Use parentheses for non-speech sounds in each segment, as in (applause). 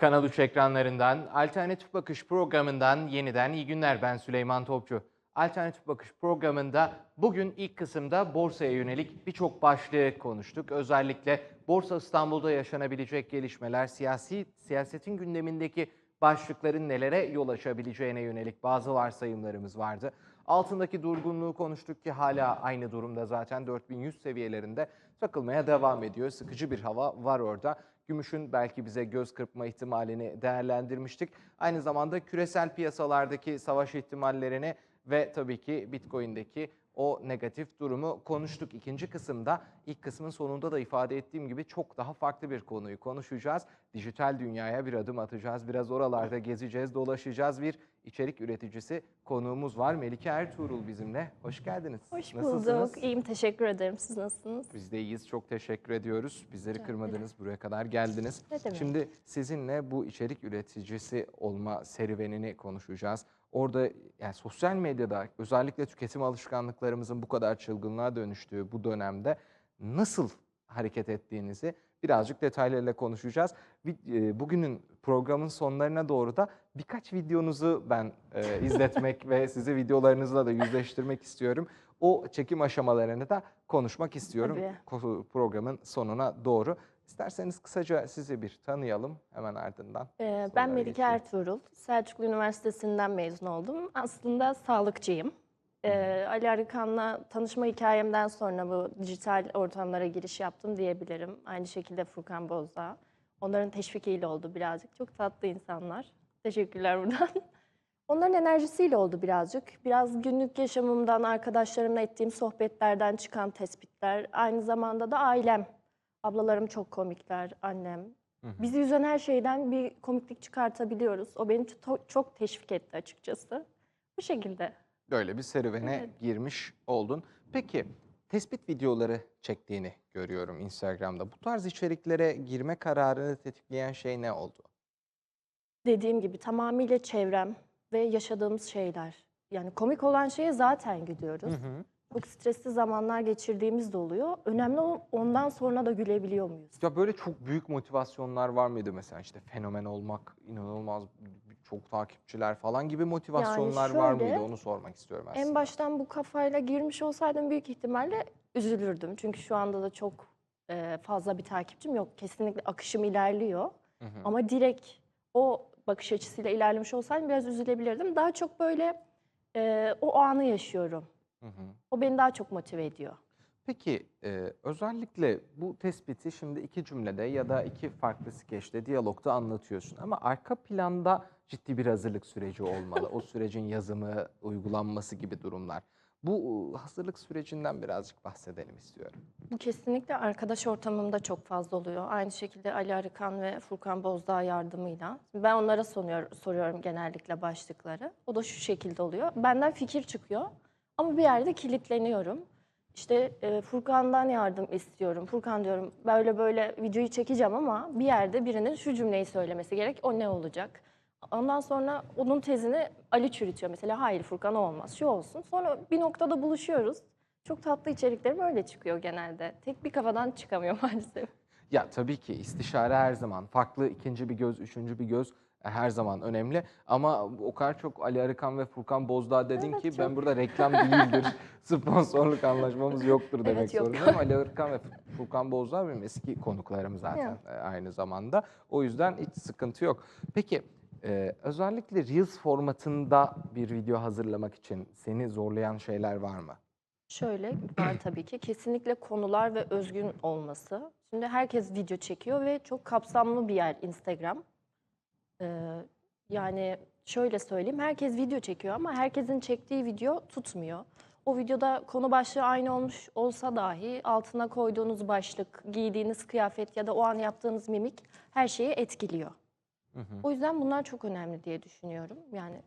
Kanal 3 ekranlarından Alternatif Bakış programından yeniden iyi günler ben Süleyman Topçu. Alternatif Bakış programında bugün ilk kısımda borsaya yönelik birçok başlığı konuştuk. Özellikle Borsa İstanbul'da yaşanabilecek gelişmeler, siyasi siyasetin gündemindeki başlıkların nelere yol açabileceğine yönelik bazı varsayımlarımız vardı. Altındaki durgunluğu konuştuk ki hala aynı durumda zaten 4100 seviyelerinde takılmaya devam ediyor. Sıkıcı bir hava var orada. Gümüşün belki bize göz kırpma ihtimalini değerlendirmiştik. Aynı zamanda küresel piyasalardaki savaş ihtimallerini ve tabii ki Bitcoin'deki o negatif durumu konuştuk. İkinci kısımda ilk kısmın sonunda da ifade ettiğim gibi çok daha farklı bir konuyu konuşacağız. Dijital dünyaya bir adım atacağız. Biraz oralarda gezeceğiz, dolaşacağız. Bir içerik üreticisi konuğumuz var. Melike Ertuğrul bizimle. Hoş geldiniz. Hoş Nasılsınız? bulduk. İyiyim, teşekkür ederim. Siz nasılsınız? Biz de iyiyiz. Çok teşekkür ediyoruz. Bizleri kırmadınız. Buraya kadar geldiniz. Ne demek. Şimdi sizinle bu içerik üreticisi olma serüvenini konuşacağız. Orada yani sosyal medyada özellikle tüketim alışkanlıklarımızın bu kadar çılgınlığa dönüştüğü bu dönemde nasıl hareket ettiğinizi birazcık detaylarıyla konuşacağız. E, Bugünün programın sonlarına doğru da birkaç videonuzu ben e, (laughs) izletmek ve sizi videolarınızla da yüzleştirmek istiyorum. O çekim aşamalarını da konuşmak istiyorum Tabii. programın sonuna doğru. İsterseniz kısaca sizi bir tanıyalım hemen ardından. Ee, ben Melike geçelim. Ertuğrul. Selçuklu Üniversitesi'nden mezun oldum. Aslında sağlıkçıyım. Ee, Ali Arıkan'la tanışma hikayemden sonra bu dijital ortamlara giriş yaptım diyebilirim. Aynı şekilde Furkan Bozdağ. Onların teşvikiyle oldu birazcık. Çok tatlı insanlar. Teşekkürler buradan. (laughs) Onların enerjisiyle oldu birazcık. Biraz günlük yaşamımdan, arkadaşlarımla ettiğim sohbetlerden çıkan tespitler. Aynı zamanda da ailem. Ablalarım çok komikler, annem. Bizi üzen her şeyden bir komiklik çıkartabiliyoruz. O beni to- çok teşvik etti açıkçası. Bu şekilde. Böyle bir serüvene Evet. girmiş oldun. Peki tespit videoları çektiğini görüyorum Instagram'da. Bu tarz içeriklere girme kararını tetikleyen şey ne oldu? Dediğim gibi tamamıyla çevrem ve yaşadığımız şeyler. Yani komik olan şeye zaten gidiyoruz. Çok stresli zamanlar geçirdiğimiz de oluyor. Önemli olan ondan sonra da gülebiliyor muyuz? Ya böyle çok büyük motivasyonlar var mıydı mesela işte fenomen olmak, inanılmaz çok takipçiler falan gibi motivasyonlar var şöyle, mıydı onu sormak istiyorum aslında. En baştan bu kafayla girmiş olsaydım büyük ihtimalle üzülürdüm. Çünkü şu anda da çok e, fazla bir takipçim yok. Kesinlikle akışım ilerliyor. Hı hı. Ama direkt o bakış açısıyla ilerlemiş olsaydım biraz üzülebilirdim. Daha çok böyle e, o anı yaşıyorum. Hı hı. O beni daha çok motive ediyor. Peki e, özellikle bu tespiti şimdi iki cümlede ya da iki farklı skeçte, diyalogda anlatıyorsun. Ama arka planda ciddi bir hazırlık süreci olmalı. o sürecin yazımı, uygulanması gibi durumlar. Bu hazırlık sürecinden birazcık bahsedelim istiyorum. Bu kesinlikle arkadaş ortamımda çok fazla oluyor. Aynı şekilde Ali Arıkan ve Furkan Bozdağ yardımıyla. Ben onlara soruyor, soruyorum genellikle başlıkları. O da şu şekilde oluyor. Benden fikir çıkıyor ama bir yerde kilitleniyorum. İşte e, Furkan'dan yardım istiyorum. Furkan diyorum böyle böyle videoyu çekeceğim ama bir yerde birinin şu cümleyi söylemesi gerek. O ne olacak? Ondan sonra onun tezini Ali çürütüyor mesela. Hayır Furkan olmaz, şu olsun. Sonra bir noktada buluşuyoruz. Çok tatlı içeriklerim öyle çıkıyor genelde. Tek bir kafadan çıkamıyor (laughs) maalesef. Ya tabii ki istişare her zaman. Farklı ikinci bir göz, üçüncü bir göz her zaman önemli. Ama o kadar çok Ali Arıkan ve Furkan Bozdağ dedin Evet, ki çok. ben burada reklam değildir, (laughs) sponsorluk anlaşmamız yoktur (laughs) demek Evet, yok. zorundayım. Ali Arıkan ve Furkan Bozdağ benim eski konuklarım zaten e, aynı zamanda. O yüzden hiç sıkıntı yok. Peki e, özellikle Reels formatında bir video hazırlamak için seni zorlayan şeyler var mı? Şöyle var tabii ki. Kesinlikle konular ve özgün olması. Şimdi herkes video çekiyor ve çok kapsamlı bir yer Instagram. Yani şöyle söyleyeyim. Herkes video çekiyor ama herkesin çektiği video tutmuyor. O videoda konu başlığı aynı olmuş olsa dahi altına koyduğunuz başlık, giydiğiniz kıyafet ya da o an yaptığınız mimik her şeyi etkiliyor. Hı hı. O yüzden bunlar çok önemli diye düşünüyorum. Yani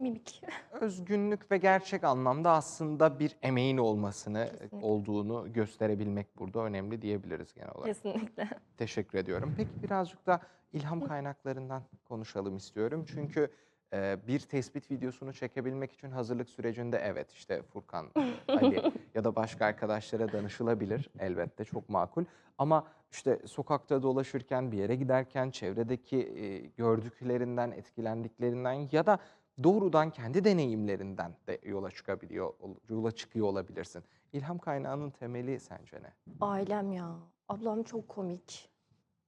mimik. (laughs) özgünlük ve gerçek anlamda aslında bir emeğin olmasını Kesinlikle. olduğunu gösterebilmek burada önemli diyebiliriz genel olarak. Kesinlikle. Teşekkür ediyorum. Peki birazcık da ilham kaynaklarından konuşalım istiyorum. Çünkü Ee, bir tespit videosunu çekebilmek için hazırlık sürecinde evet işte Furkan, (laughs) Ali ya da başka arkadaşlara danışılabilir elbette çok makul. Ama işte sokakta dolaşırken, bir yere giderken, çevredeki e, gördüklerinden, etkilendiklerinden ya da doğrudan kendi deneyimlerinden de yola çıkabiliyor, yola çıkıyor olabilirsin. İlham kaynağının temeli sence ne? Ailem ya. Ablam çok komik.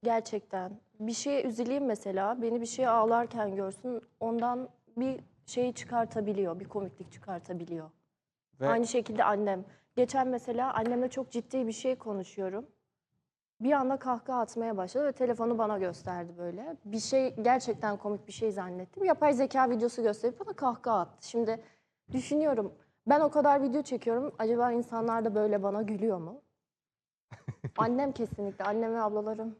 Gerçekten. Bir şeye üzüleyim mesela, beni bir şeye ağlarken görsün, ondan bir şey çıkartabiliyor, bir komiklik çıkartabiliyor. Ve Aynı şekilde annem. Geçen mesela annemle çok ciddi bir şey konuşuyorum. Bir anda kahkaha atmaya başladı ve telefonu bana gösterdi böyle. Bir şey gerçekten komik bir şey zannettim. Yapay zeka videosu gösterip bana kahkaha attı. Şimdi düşünüyorum ben o kadar video çekiyorum. Acaba insanlar da böyle bana gülüyor mu? (laughs) Annem kesinlikle. Annem ve ablalarım.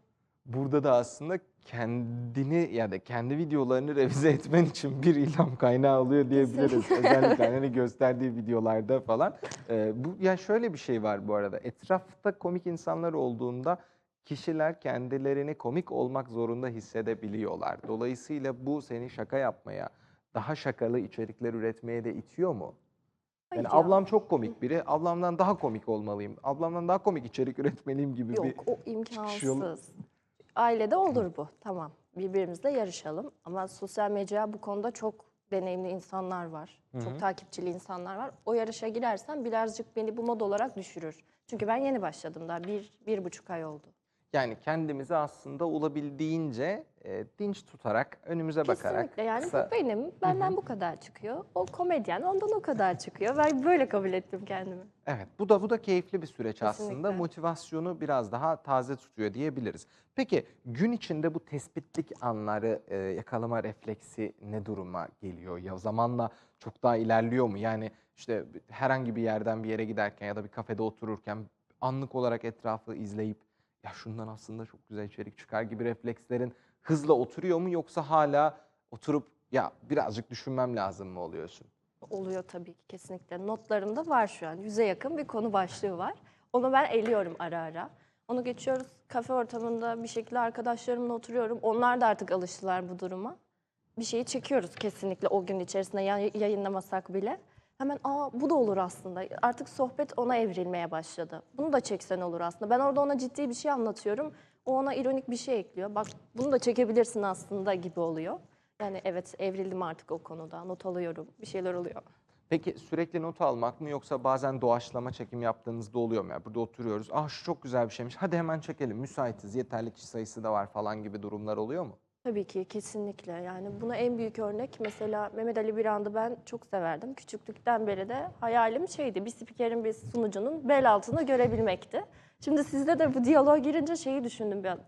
Burada da aslında kendini ya da kendi videolarını revize (laughs) etmen için bir ilham kaynağı oluyor diyebiliriz. Özellikle hani (laughs) gösterdiği videolarda falan. Ee, bu ya şöyle bir şey var bu arada. Etrafta komik insanlar olduğunda kişiler kendilerini komik olmak zorunda hissedebiliyorlar. Dolayısıyla bu seni şaka yapmaya, daha şakalı içerikler üretmeye de itiyor mu? Yani Hayır ya. ablam çok komik biri, ablamdan daha komik olmalıyım, ablamdan daha komik içerik üretmeliyim gibi bir Yok o imkansız. Ailede olur bu. Tamam. Birbirimizle yarışalım. Ama sosyal medya bu konuda çok deneyimli insanlar var. Çok takipçili insanlar var. O yarışa girersen birazcık beni bu mod olarak düşürür. Çünkü ben yeni başladım daha. Bir, bir buçuk ay oldu. Yani kendimizi aslında olabildiğince e, dinç tutarak, önümüze bakarak Kesinlikle yani kısa- bu benim. Benden bu kadar çıkıyor. O komedyen ondan o kadar çıkıyor. Ben böyle kabul ettim kendimi. Evet, bu da bu da keyifli bir süreç aslında. Kesinlikle. Motivasyonu biraz daha taze tutuyor diyebiliriz. Peki gün içinde bu tespitlik anları e, yakalama refleksi ne duruma geliyor? Ya zamanla çok daha ilerliyor mu? Yani işte herhangi bir yerden bir yere giderken ya da bir kafede otururken anlık olarak etrafı izleyip ya şundan aslında çok güzel içerik çıkar gibi reflekslerin hızla oturuyor mu yoksa hala oturup ya birazcık düşünmem lazım mı oluyorsun? Oluyor tabii ki kesinlikle. Notlarımda var şu an. Yüze yakın bir konu başlığı var. Onu ben eliyorum ara ara. Onu geçiyoruz kafe ortamında bir şekilde arkadaşlarımla oturuyorum. Onlar da artık alıştılar bu duruma. Bir şeyi çekiyoruz kesinlikle o gün içerisinde ya- yayınlamasak bile. Hemen aa bu da olur aslında. Artık sohbet ona evrilmeye başladı. Bunu da çeksen olur aslında. Ben orada ona ciddi bir şey anlatıyorum. O ona ironik bir şey ekliyor. Bak bunu da çekebilirsin aslında gibi oluyor. Yani evet evrildim artık o konuda. Not alıyorum. Bir şeyler oluyor. Peki sürekli not almak mı yoksa bazen doğaçlama çekim yaptığınızda oluyor mu? Yani burada oturuyoruz. Ah şu çok güzel bir şeymiş. Hadi hemen çekelim. Müsaitiz. Yeterli kişi sayısı da var falan gibi durumlar oluyor mu? Tabii ki kesinlikle. Yani buna en büyük örnek mesela Mehmet Ali Birand'ı ben çok severdim. Küçüklükten beri de hayalim şeydi bir spikerin bir sunucunun bel altını görebilmekti. Şimdi sizde de bu diyaloğa girince şeyi düşündüm bir an.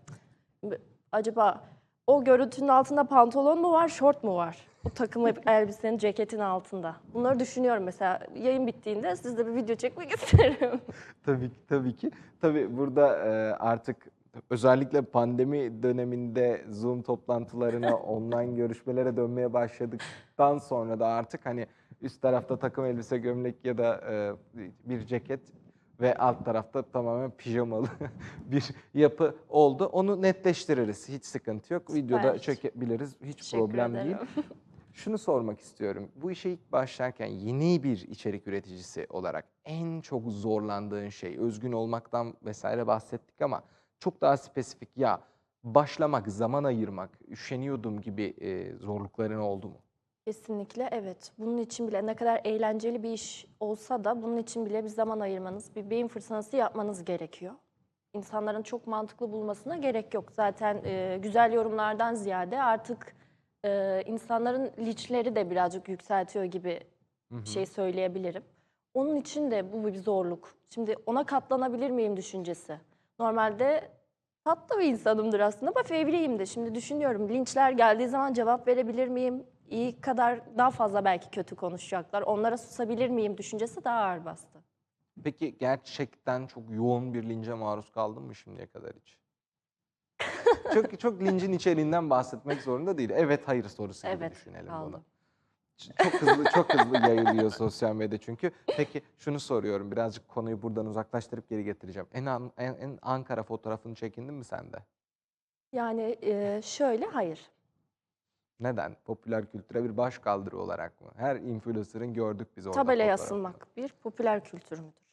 Acaba o görüntünün altında pantolon mu var, şort mu var? O takım (laughs) elbisenin, ceketin altında. Bunları düşünüyorum mesela. Yayın bittiğinde sizle bir video çekmek (laughs) isterim. Tabii ki, tabii ki. Tabii burada artık özellikle pandemi döneminde Zoom toplantılarına, (laughs) online görüşmelere dönmeye başladıktan sonra da artık hani üst tarafta takım elbise, gömlek ya da e, bir ceket ve alt tarafta tamamen pijamalı (laughs) bir yapı oldu. Onu netleştiririz. Hiç sıkıntı yok. Videoda Süper. çekebiliriz. Hiç Teşekkür problem değil. ederim. (laughs) Şunu sormak istiyorum. Bu işe ilk başlarken yeni bir içerik üreticisi olarak en çok zorlandığın şey, özgün olmaktan vesaire bahsettik ama çok daha spesifik ya başlamak, zaman ayırmak, üşeniyordum gibi e, zorlukların oldu mu? Kesinlikle evet. Bunun için bile ne kadar eğlenceli bir iş olsa da bunun için bile bir zaman ayırmanız, bir beyin fırtınası yapmanız gerekiyor. İnsanların çok mantıklı bulmasına gerek yok. Zaten e, güzel yorumlardan ziyade artık e, insanların liçleri de birazcık yükseltiyor gibi bir şey söyleyebilirim. Onun için de bu bir zorluk. Şimdi ona katlanabilir miyim düşüncesi. Normalde tatlı bir insanımdır aslında ama fevriyim de. Şimdi düşünüyorum linçler geldiği zaman cevap verebilir miyim? İyi kadar daha fazla belki kötü konuşacaklar. Onlara susabilir miyim düşüncesi daha ağır bastı. Peki gerçekten çok yoğun bir lince maruz kaldın mı şimdiye kadar hiç? (laughs) çok çok lincin içeriğinden bahsetmek zorunda değil. Evet hayır sorusu gibi Evet, düşünelim bunu. Çok hızlı çok hızlı yayılıyor sosyal medya çünkü. Peki şunu soruyorum birazcık konuyu buradan uzaklaştırıp geri getireceğim. En an- en, en Ankara fotoğrafını çekindin mi sen de? Yani e, şöyle hayır. Neden? Popüler kültüre bir başkaldırı olarak mı? Her influencer'ın gördük biz orada Tabelaya fotoğrafını. asılmak bir popüler kültür müdür?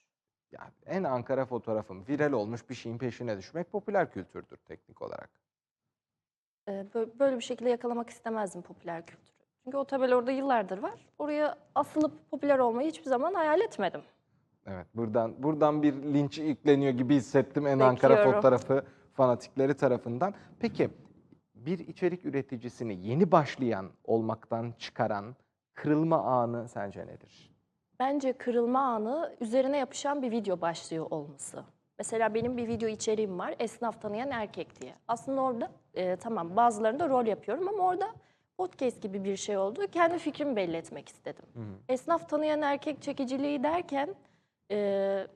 Ya en Ankara fotoğrafım viral olmuş bir şeyin peşine düşmek popüler kültürdür teknik olarak. Bö- Böyle bir şekilde yakalamak istemezdim popüler kültürü. Çünkü o tabela orada yıllardır var. Oraya asılıp popüler olmayı hiçbir zaman hayal etmedim. Evet, buradan buradan bir linç yükleniyor gibi hissettim en Ankara Bekliyorum. fotoğrafı fanatikleri tarafından. Peki bir içerik üreticisini yeni başlayan olmaktan çıkaran kırılma anı sence nedir? Bence kırılma anı üzerine yapışan bir video başlıyor olması. Mesela benim bir video içeriğim var. Esnaf tanıyan erkek diye. Aslında orada e, tamam bazılarında rol yapıyorum ama orada podcast gibi bir şey oldu. Kendi fikrimi belli etmek istedim. Esnaf tanıyan erkek çekiciliği derken e,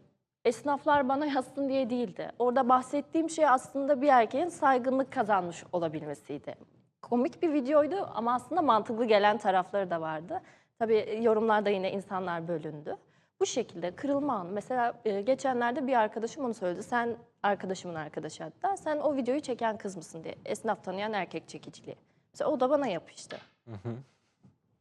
esnaflar bana yazsın diye değildi. Orada bahsettiğim şey aslında bir erkeğin saygınlık kazanmış olabilmesiydi. Komik bir videoydu ama aslında mantıklı gelen tarafları da vardı. Tabii yorumlarda yine insanlar bölündü. Bu şekilde kırılma anı. Mesela e, geçenlerde bir arkadaşım onu söyledi. Sen arkadaşımın arkadaşı hatta. Sen o videoyu çeken kız mısın diye. Esnaf tanıyan erkek çekiciliği. Mesela o da bana yapıştı.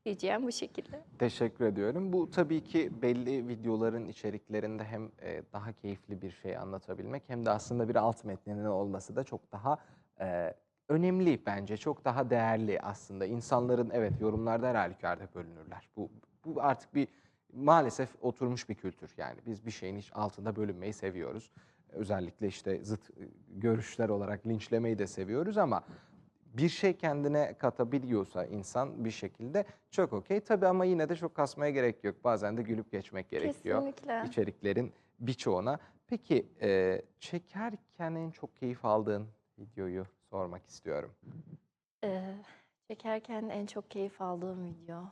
Diyeceğim bu şekilde. Teşekkür ediyorum. Bu tabii ki belli videoların içeriklerinde hem e, daha keyifli bir şey anlatabilmek hem de aslında bir alt metninin olması da çok daha e, önemli bence. Çok daha değerli aslında. İnsanların evet yorumlarda her halükarda bölünürler. Bu, bu artık bir maalesef oturmuş bir kültür. Yani biz bir şeyin hiç altında bölünmeyi seviyoruz. Özellikle işte zıt e, görüşler olarak linçlemeyi de seviyoruz ama bir şey kendine katabiliyorsa insan bir şekilde çok okey. Tabii ama yine de çok kasmaya gerek yok. Bazen de gülüp geçmek gerekiyor. Kesinlikle. içeriklerin birçoğuna. Peki e, çekerken en çok keyif aldığın videoyu sormak istiyorum. Ee, çekerken en çok keyif aldığım video.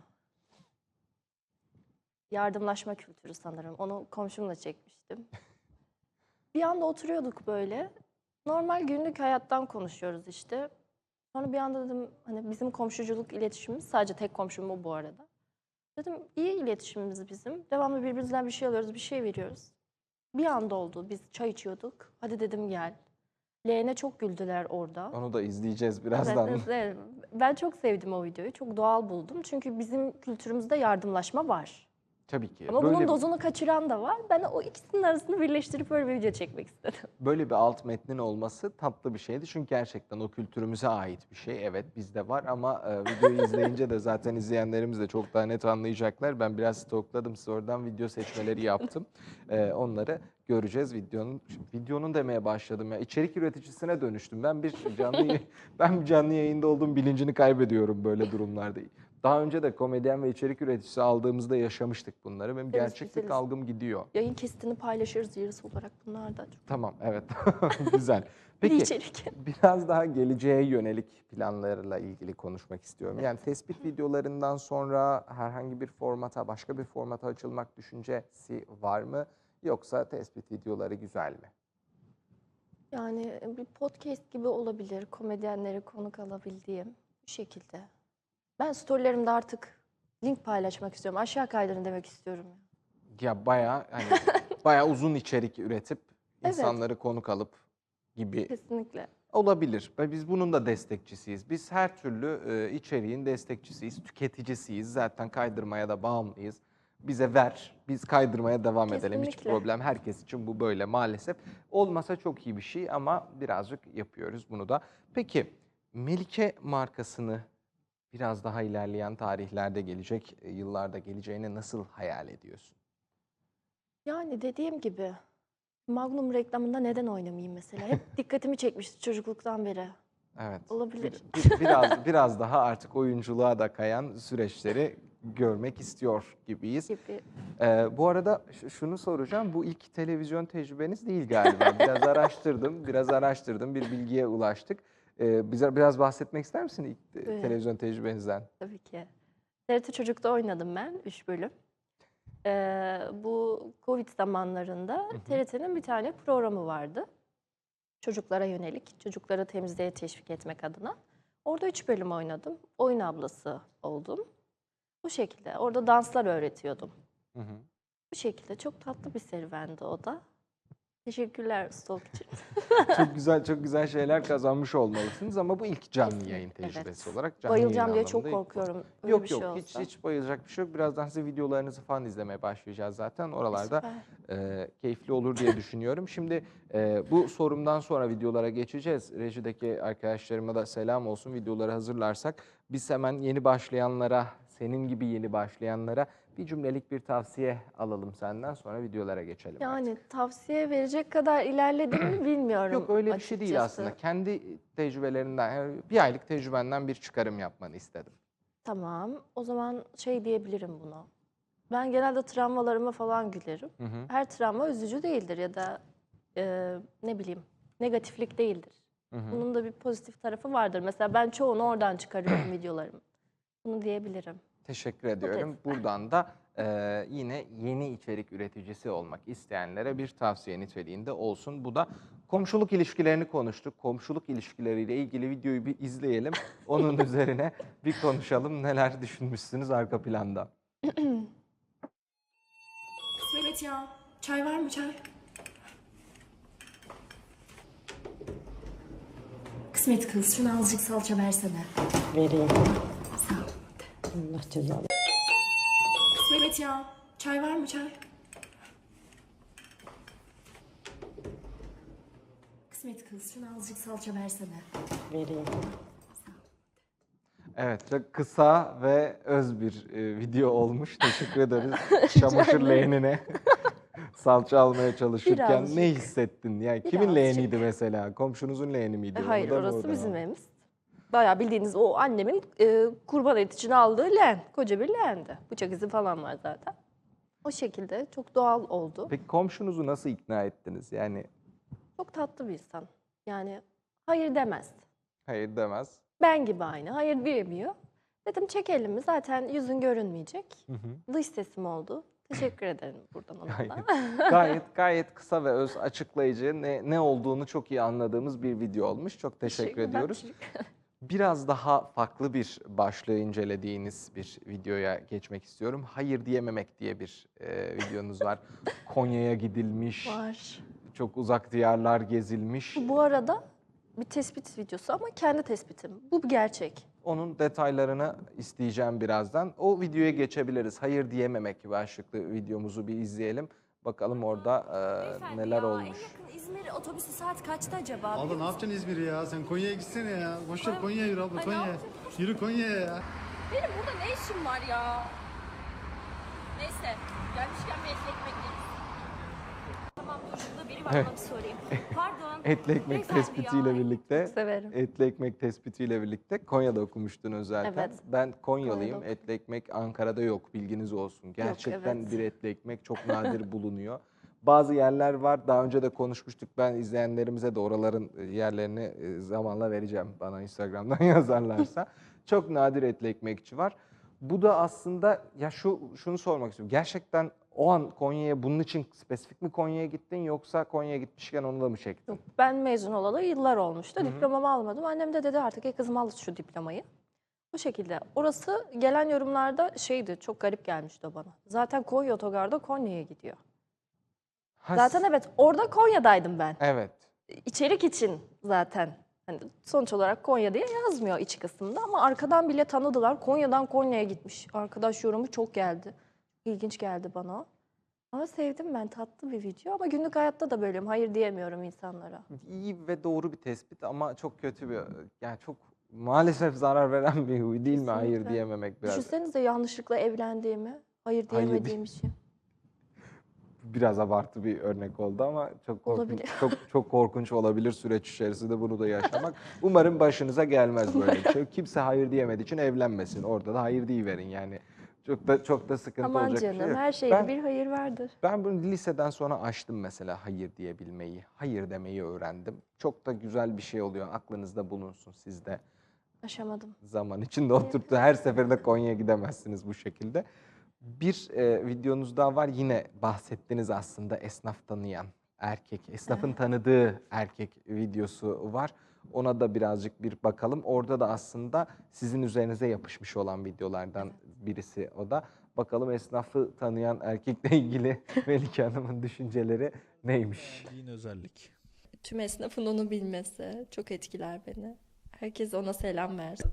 Yardımlaşma kültürü sanırım. Onu komşumla çekmiştim. (laughs) bir anda oturuyorduk böyle. Normal günlük hayattan konuşuyoruz işte. Sonra bir anda dedim hani bizim komşuculuk iletişimimiz sadece tek komşum o bu arada. Dedim iyi iletişimimiz bizim. Devamlı birbirimizden bir şey alıyoruz, bir şey veriyoruz. Bir anda oldu. Biz çay içiyorduk. Hadi dedim gel. Leğene çok güldüler orada. Onu da izleyeceğiz birazdan. evet, evet. Ben çok sevdim o videoyu. Çok doğal buldum. Çünkü bizim kültürümüzde yardımlaşma var. Tabii ki. Ama böyle, bunun dozunu kaçıran da var. Ben o ikisinin arasını birleştirip böyle bir video çekmek istedim. (laughs) böyle bir alt metnin olması tatlı bir şeydi. Çünkü gerçekten o kültürümüze ait bir şey. Evet bizde var ama e, videoyu (laughs) izleyince de zaten izleyenlerimiz de çok daha net anlayacaklar. Ben biraz stokladım size oradan video seçmeleri yaptım. E, onları göreceğiz videonun. Videonun demeye başladım ya. İçerik üreticisine dönüştüm. Ben bir canlı (laughs) ben bir canlı yayında olduğum bilincini kaybediyorum böyle durumlarda. Daha önce de komedyen ve içerik üreticisi aldığımızda yaşamıştık bunları. Benim Biliriz, gerçeklik biliriz. algım gidiyor. Yayın kesitini paylaşırız yarısı olarak bunlar da. Çok Tamam, evet. (laughs) Güzel. (laughs) Peki, içerik. biraz daha geleceğe yönelik planlarla ilgili konuşmak istiyorum. Yani tespit videolarından sonra herhangi bir formata, başka bir formata açılmak düşüncesi var mı? Yoksa tespit videoları güzel mi? Yani bir podcast gibi olabilir. Komedyenleri konuk alabildiğim bu şekilde. Ben storylerimde artık link paylaşmak istiyorum. Aşağı kaydırın demek istiyorum. Ya bayağı hani (laughs) bayağı uzun içerik üretip Evet. insanları konuk alıp gibi Kesinlikle. Olabilir. Ve Biz bunun da destekçisiyiz. Biz her türlü e, içeriğin destekçisiyiz, tüketicisiyiz. Zaten kaydırmaya da bağımlıyız. Bize ver, biz kaydırmaya devam edelim. Hiç Kesinlikle. problem. Herkes için bu böyle maalesef. Olmasa çok iyi bir şey ama birazcık yapıyoruz bunu da. Peki Melike markasını biraz daha ilerleyen tarihlerde gelecek, e, yıllarda geleceğini nasıl hayal ediyorsun? Yani dediğim gibi Magnum reklamında neden oynamayayım mesela? Hep (laughs) dikkatimi çekmişti çocukluktan beri. Evet. Olabilir. Bir- bir- biraz biraz daha artık oyunculuğa da kayan süreçleri görmek istiyor gibiyiz. gibi. Ee, bu arada şunu soracağım. Bu ilk televizyon tecrübeniz değil galiba. Biraz araştırdım, biraz araştırdım, bir bilgiye ulaştık. Ee, bize biraz bahsetmek ister misin ilk Evet. televizyon tecrübenizden? Tabii ki. TRT Çocuk'ta oynadım ben 3 bölüm. Ee, bu Covid zamanlarında TRT'nin bir tane programı vardı. Çocuklara yönelik, çocukları temizliğe teşvik etmek adına. Orada 3 bölüm oynadım. Oyun ablası oldum. Bu şekilde. Orada danslar öğretiyordum. Hı hı. Bu şekilde çok tatlı bir serüvendi o da. Teşekkürler stalk için. (laughs) çok güzel çok güzel şeyler kazanmış olmalısınız ama bu ilk canlı Kesinlikle, yayın tecrübesi evet. olarak canlı Bayılacağım diye çok korkuyorum. Öyle Yok bir şey yok hiç olsa. hiç bayılacak bir şey yok. Birazdan size videolarınızı falan izlemeye başlayacağız zaten. Oralarda e, keyifli olur diye düşünüyorum. Şimdi e, bu sorumdan sonra videolara geçeceğiz. Rejideki arkadaşlarıma da selam olsun. Videoları hazırlarsak biz hemen yeni başlayanlara, senin gibi yeni başlayanlara bir cümlelik bir tavsiye alalım senden. Sonra videolara geçelim. artık. Yani tavsiye verecek kadar ilerlediğimi (clears throat) bilmiyorum Yok öyle bir şey değil açıkçası. aslında. Kendi tecrübelerinden, yani bir aylık tecrübenden bir çıkarım yapmanı istedim. Tamam. O zaman şey diyebilirim buna. Ben genelde travmalarıma falan gülerim. Hı hı. Her travma üzücü değildir ya da e, ne bileyim negatiflik değildir. Hı hı. Bunun da bir pozitif tarafı vardır. Mesela ben çoğunu oradan çıkarıyorum (clears throat) videolarım. Bunu diyebilirim. Teşekkür ediyorum. Buradan da e, yine yeni içerik üreticisi olmak isteyenlere bir tavsiye niteliğinde olsun. Bu da komşuluk ilişkilerini konuştuk. Komşuluk ilişkileriyle ilgili videoyu bir izleyelim. Onun (laughs) üzerine bir konuşalım. Neler düşünmüşsünüz arka planda? Mehmet ya. Çay var mı çay? Kısmet kız şuna azıcık salça versene. Vereyim. Allah cezanı. Mehmet ya. Çay var mı çay? Kısmet kız şuna azıcık salça versene. Vereyim. Evet, çok kısa ve öz bir e, video olmuş. Teşekkür ederiz. (laughs) Çamaşır leğenine (laughs) salça almaya çalışırken Birazcık. ne hissettin? Yani kimin Birazcık. leğeniydi mesela? Komşunuzun leğeni miydi? E, Onu hayır da mı orası bizim aldın? evimiz. Bayağı bildiğiniz o annemin e, kurban eti için aldığı leğen. Koca bir leğendi. Bıçak izi falan var zaten. O şekilde çok doğal oldu. Peki komşunuzu nasıl ikna ettiniz? Yani Çok tatlı bir insan. Yani hayır demez. hayır demez. Ben gibi aynı. Hayır diyemiyor. Dedim çek elimi zaten yüzün görünmeyecek. Dış sesim oldu. Teşekkür ederim buradan ona Gayet, da. gayet gayet kısa ve öz açıklayıcı ne, ne olduğunu çok iyi anladığımız bir video olmuş. Çok teşekkür Teşekkürler. ediyoruz. (laughs) Biraz daha farklı bir başlığı incelediğiniz bir videoya geçmek istiyorum. Hayır diyememek diye bir e, videonuz var. (laughs) Konya'ya gidilmiş, Var. çok uzak diyarlar gezilmiş. Bu arada bir tespit videosu ama kendi tespitim. Bu bir gerçek. Onun detaylarını isteyeceğim birazdan. O videoya geçebiliriz. Hayır diyememek başlıklı videomuzu bir izleyelim. Bakalım orada e, neler olmuş. En yakın İzmir otobüsü saat kaçta acaba? Abla ne yapacaksın İzmir'i ya? Sen Konya'ya gitsene ya. Boş ver Ay, Konya'ya yürü abla ay, ne Konya'ya. yapacağım? Yürü Konya'ya ya. Benim burada ne işim var ya? Neyse, gelmişken bir ekmek ona bir sorayım. Pardon. (laughs) Etli ekmek tespitiyle birlikte Severim. etli ekmek tespitiyle birlikte Konya'da okumuştunuz zaten. Evet. Ben Konyalıyım. Konya'da Etli ekmek Ankara'da yok bilginiz olsun. Gerçekten evet. bir etli ekmek çok nadir bulunuyor. Bazı yerler var. Daha önce de konuşmuştuk. Ben izleyenlerimize de oraların e, yerlerini e, zamanla vereceğim. Bana Instagram'dan (laughs) yazarlarsa. çok nadir etli ekmekçi var. Bu da aslında ya şu şunu sormak istiyorum. Gerçekten o an Konya'ya bunun için spesifik mi Konya'ya gittin yoksa Konya'ya gitmişken onu da mı çektin? Yok, ben mezun olalı yıllar olmuştu. Diplomamı almadım. Annem de dedi artık e kızım al şu diplomayı. Bu şekilde. Orası gelen yorumlarda şeydi, çok garip gelmişti o bana. Zaten Konya Otogar'da Konya'ya gidiyor. Ha, Zaten evet, orada Konya'daydım ben. Evet. İçerik için zaten. Hani sonuç olarak Konya diye yazmıyor iç kısımda ama arkadan bile tanıdılar. Konya'dan Konya'ya gitmiş. Arkadaş yorumu çok geldi. İlginç geldi bana. o. Ama sevdim ben tatlı bir video ama günlük hayatta da böyleyim. Hayır diyemiyorum insanlara. İyi ve doğru bir tespit ama çok kötü bir yani çok maalesef zarar veren bir huy değil mi? Hayır Kesinlikle. diyememek biraz. Düşünsenize yanlışlıkla evlendiğimi, hayır Hayır diyemediğim için. (laughs) Biraz abartı bir örnek oldu ama çok korkunç, Olabilir. çok çok korkunç olabilir süreç içerisinde bunu da yaşamak. (laughs) Umarım başınıza gelmez böyle bir şey. Kimse hayır diyemediği için evlenmesin. Orada da hayır deyiverin yani. Çok da çok da sıkıntı Aman olacak canım bir şey yok. her şeyde Ben- bir hayır vardır. Ben bunu liseden sonra açtım mesela hayır diyebilmeyi, hayır demeyi öğrendim. Çok da güzel bir şey oluyor. Aklınızda bulunsun sizde. Aşamadım. Zaman içinde oturttu. Her seferinde Konya'ya gidemezsiniz bu şekilde. Bir e, videonuz daha var. Yine bahsettiniz aslında esnaf tanıyan erkek, esnafın tanıdığı erkek videosu var. Ona da birazcık bir bakalım. Orada da aslında sizin üzerinize yapışmış olan videolardan birisi o da. Bakalım esnafı tanıyan erkekle (laughs) ilgili (laughs) Melike Hanım'ın düşünceleri neymiş? Din özellik. Tüm esnafın onu bilmesi çok etkiler beni. Herkes ona selam versin.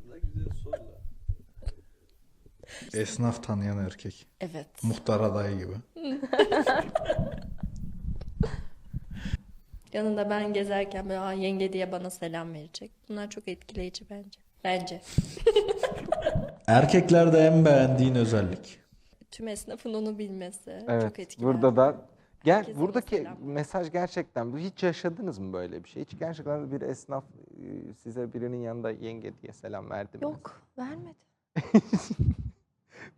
Esnaf tanıyan erkek. Evet. Muhtar adayı gibi. (laughs) Yanında ben gezerken böyle "Aa, yenge diye bana selam verecek. Bunlar çok etkileyici bence. Bence. Erkeklerde en beğendiğin özellik. Tüm esnafın onu bilmesi Evet, çok etkiler. burada da gel Herkes ona buradaki selam. mesaj gerçekten bu hiç yaşadınız mı böyle bir şey? Hiç gerçekten bir esnaf e, size birinin yanında yenge diye selam verdi mi? Yok, vermedi. (laughs)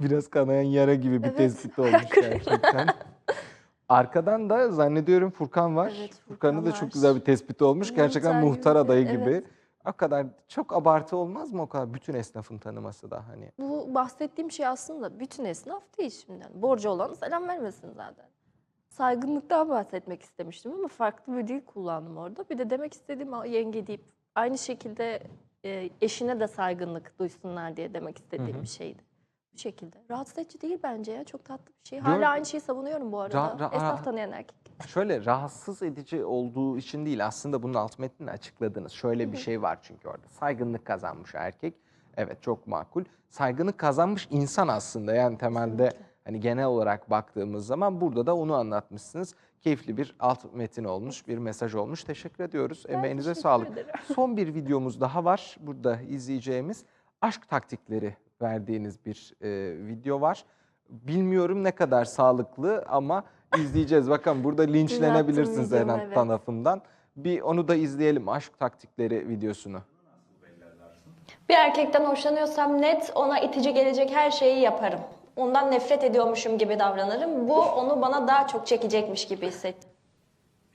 Biraz kanayan yara gibi bir Evet, tespit olmuş gerçekten. Arkadan da zannediyorum Furkan var. Evet, Furkan'ın Furkan da var. çok güzel bir tespit olmuş. Gerçekten Muhtar gibi, adayı evet. O kadar çok abartı olmaz mı o kadar bütün esnafın tanıması da hani? Bu bahsettiğim şey aslında bütün esnaf değil şimdi. Yani borcu olan selam vermesin zaten. Saygınlıktan bahsetmek istemiştim ama farklı bir dil kullandım orada. Bir de demek istediğim yenge deyip aynı şekilde e, eşine de saygınlık duysunlar diye demek istediğim hı. bir şeydi. Bu şekilde. Rahatsız edici değil bence ya. Çok tatlı bir şey. Gör- Hala aynı şeyi savunuyorum bu arada. Ra- ra- Esnaf tanıyan erkek. Şöyle rahatsız edici olduğu için değil aslında bunun alt metnini açıkladınız. Şöyle bir şey var çünkü orada. Saygınlık kazanmış erkek. Evet çok makul. Saygınlık kazanmış insan aslında yani temelde hani genel olarak baktığımız zaman burada da onu anlatmışsınız. Keyifli bir alt metin olmuş, bir mesaj olmuş. Teşekkür ediyoruz. Ben Emeğinize teşekkür sağlık. ederim. Son bir videomuz daha var. Burada izleyeceğimiz aşk taktikleri verdiğiniz bir e, video var. Bilmiyorum ne kadar sağlıklı ama izleyeceğiz. Bakın burada linçlenebilirsiniz Eren evet. tarafından. Bir onu da izleyelim aşk taktikleri videosunu. Bir erkekten hoşlanıyorsam net ona itici gelecek her şeyi yaparım. Ondan nefret ediyormuşum gibi davranırım. Bu onu bana daha çok çekecekmiş gibi hissettim.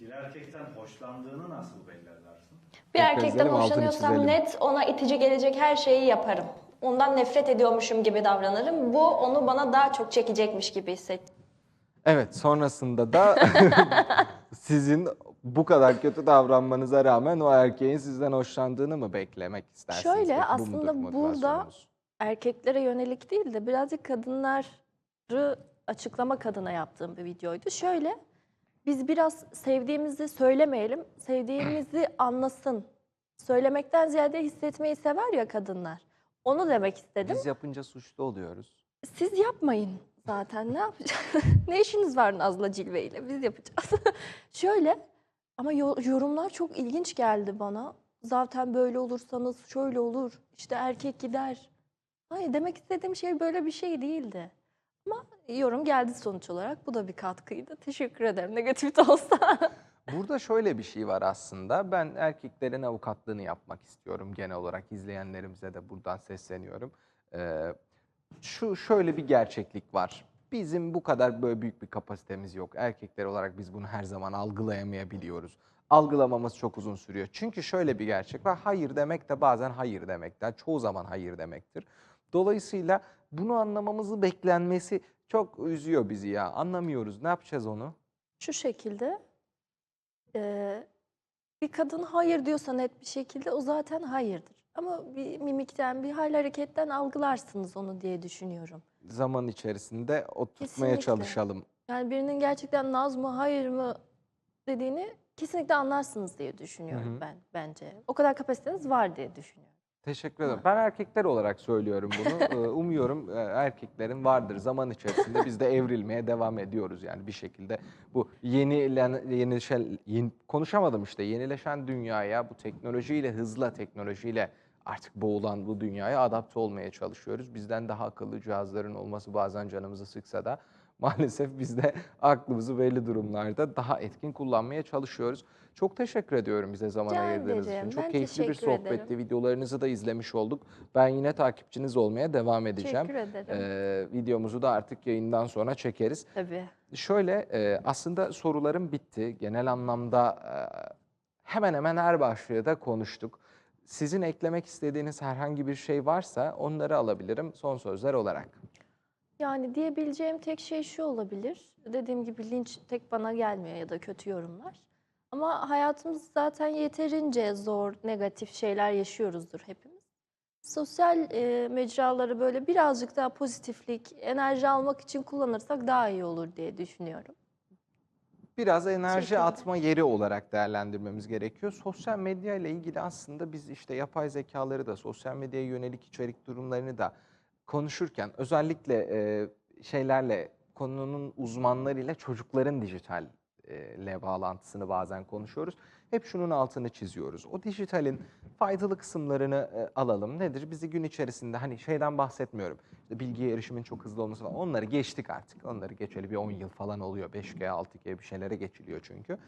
Bir erkekten hoşlandığını nasıl belli edersin? Bir erkekten izleyelim, altını hoşlanıyorsam çizelim. net ona itici gelecek her şeyi yaparım. Ondan nefret ediyormuşum gibi davranırım. Bu onu bana daha çok çekecekmiş gibi hissettim. Evet sonrasında da (laughs) sizin bu kadar kötü davranmanıza rağmen o erkeğin sizden hoşlandığını mı beklemek istersiniz? Şöyle, Peki, bu aslında burada- erkeklere yönelik değil de birazcık kadınları açıklamak adına yaptığım bir videoydu. Şöyle, biz biraz sevdiğimizi söylemeyelim, sevdiğimizi (clears throat) anlasın. Söylemekten ziyade hissetmeyi sever ya kadınlar. Onu demek istedim. Biz yapınca suçlu oluyoruz. Siz yapmayın zaten. Ne yapacağız? (laughs) ne işiniz var Nazlı Cilve ile? Biz yapacağız. (laughs) Şöyle ama yo- yorumlar çok ilginç geldi bana. Zaten böyle olursanız şöyle olur. İşte erkek gider. Hayır demek istediğim şey böyle bir şey değildi. Ama yorum geldi sonuç olarak. Bu da bir katkıydı. Teşekkür ederim. Negatif de olsa. (laughs) Burada şöyle bir şey var aslında. Ben erkeklerin avukatlığını yapmak istiyorum. Genel olarak izleyenlerimize de buradan sesleniyorum. Ee, şu şöyle bir gerçeklik var. Bizim bu kadar böyle büyük bir kapasitemiz yok. Erkekler olarak biz bunu her zaman algılayamayabiliyoruz. Algılamamız çok uzun sürüyor. Çünkü şöyle bir gerçek var. Hayır demek de bazen hayır demektir. Çoğu zaman hayır demektir. Dolayısıyla bunu anlamamızı beklenmesi çok üzüyor bizi ya. Anlamıyoruz. Ne yapacağız onu? Şu şekilde eee, bir kadın hayır diyorsa net bir şekilde o zaten hayırdır. Ama bir mimikten, bir hal hareketten algılarsınız onu diye düşünüyorum. zaman içerisinde oturtmaya Kesinlikle. çalışalım. Yani birinin gerçekten naz mı, hayır mı dediğini kesinlikle anlarsınız diye düşünüyorum Hı hı. ben bence. O kadar kapasiteniz var diye düşünüyorum. Teşekkür ederim. Ben erkekler olarak söylüyorum bunu. (laughs) Ee, Umuyorum e, erkeklerin vardır. Zaman içerisinde biz de evrilmeye devam ediyoruz yani bir şekilde. Bu yenilen, yenileşen, yeni, konuşamadım işte yenileşen dünyaya, bu teknolojiyle, hızla teknolojiyle artık boğulan bu dünyaya adapte olmaya çalışıyoruz. Bizden daha akıllı cihazların olması bazen canımızı sıksa da (laughs) maalesef biz de aklımızı belli durumlarda daha etkin kullanmaya çalışıyoruz. Çok teşekkür ediyorum bize zaman ayırdığınız için. Çok Ben keyifli bir sohbetti. ederim. Videolarınızı da izlemiş olduk. Ben yine takipçiniz olmaya devam edeceğim. Teşekkür ederim. Ee, videomuzu da artık yayından sonra çekeriz. Tabii. Şöyle e, aslında sorularım bitti. Genel anlamda e, hemen hemen her başlığı da konuştuk. Sizin eklemek istediğiniz herhangi bir şey varsa onları alabilirim son sözler olarak. Yani diyebileceğim tek şey şu olabilir. Dediğim gibi linç tek bana gelmiyor ya da kötü yorumlar. Ama hayatımız zaten yeterince zor, negatif şeyler yaşıyoruzdur hepimiz. Sosyal e, mecraları böyle birazcık daha pozitiflik, enerji almak için kullanırsak daha iyi olur diye düşünüyorum. biraz enerji atma yeri olarak değerlendirmemiz gerekiyor. Sosyal medya ile ilgili aslında biz işte yapay zekaları da sosyal medyaya yönelik içerik durumlarını da konuşurken özellikle e, şeylerle konunun uzmanlarıyla çocukların dijital e, ile bağlantısını bazen konuşuyoruz. Hep şunun altını çiziyoruz. O dijitalin faydalı kısımlarını e, alalım. Nedir? Bizi gün içerisinde hani şeyden bahsetmiyorum. İşte bilgiye erişimin çok hızlı olması falan. Onları geçtik artık. Onları geçeli bir 10 yıl falan oluyor. 5G, 6G bir şeylere geçiliyor çünkü.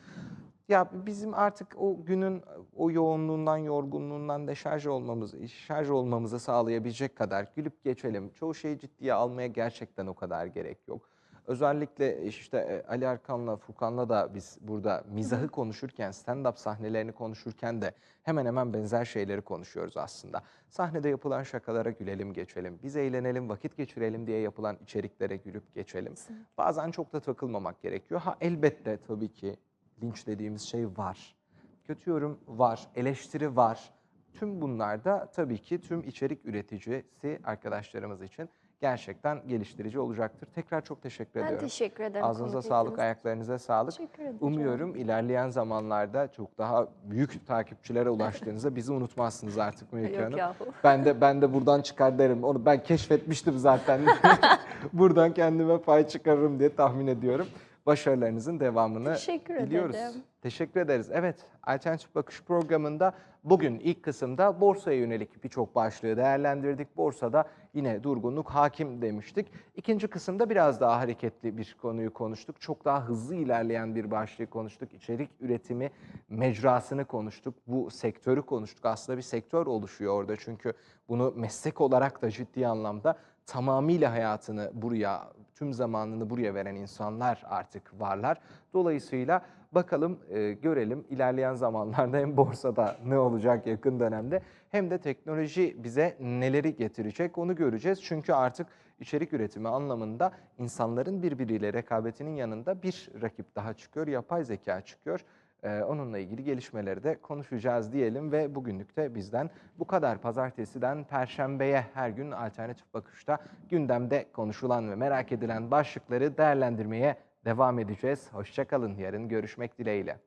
Ya bizim artık o günün o yoğunluğundan, yorgunluğundan deşarj olmamızı, şarj olmamızı sağlayabilecek kadar gülüp geçelim. Çoğu şeyi ciddiye almaya gerçekten o kadar gerek yok. Özellikle işte e, Ali Erkan'la, Furkan'la da biz burada mizahı konuşurken, stand-up sahnelerini konuşurken de hemen hemen benzer şeyleri konuşuyoruz aslında. Sahnede yapılan şakalara gülelim, geçelim. Biz eğlenelim, vakit geçirelim diye yapılan içeriklere gülüp geçelim. Bazen çok da takılmamak gerekiyor. Ha elbette tabii ki linç dediğimiz şey var. Kötü yorum var, eleştiri var. Tüm bunlar da tabii ki tüm içerik üreticisi arkadaşlarımız için gerçekten geliştirici olacaktır. Tekrar çok teşekkür Ben ediyorum. teşekkür ederim. Ağzınıza sağlık, için. ayaklarınıza sağlık. Teşekkür ederim. Umuyorum ilerleyen zamanlarda çok daha büyük takipçilere ulaştığınızda bizi unutmazsınız artık Melike Yok Hanım. yahu. Ben de ben de buradan çıkar derim. Onu ben keşfetmiştim zaten. (laughs) buradan kendime pay çıkarırım diye tahmin ediyorum. Başarılarınızın devamını Teşekkür diliyoruz. ederim. Teşekkür ederiz. Evet, Alternatif Bakış programında bugün ilk kısımda borsaya yönelik birçok başlığı değerlendirdik. Borsada yine durgunluk hakim demiştik. İkinci kısımda biraz daha hareketli bir konuyu konuştuk. Çok daha hızlı ilerleyen bir başlığı konuştuk. İçerik üretimi mecrasını konuştuk. Bu sektörü konuştuk. Aslında bir sektör oluşuyor orada çünkü bunu meslek olarak da ciddi anlamda tamamıyla hayatını buraya, tüm zamanını buraya veren insanlar artık varlar. Dolayısıyla bakalım, e, görelim ilerleyen zamanlarda hem borsada ne olacak yakın dönemde hem de teknoloji bize neleri getirecek onu göreceğiz. Çünkü artık içerik üretimi anlamında insanların birbiriyle rekabetinin yanında bir rakip daha çıkıyor, yapay zeka çıkıyor. Ee, onunla ilgili gelişmeleri de konuşacağız diyelim ve bugünlük de bizden bu kadar. Pazartesiden Perşembe'ye her gün alternatif bakışta gündemde konuşulan ve merak edilen başlıkları değerlendirmeye devam edeceğiz. Hoşçakalın, yarın görüşmek dileğiyle.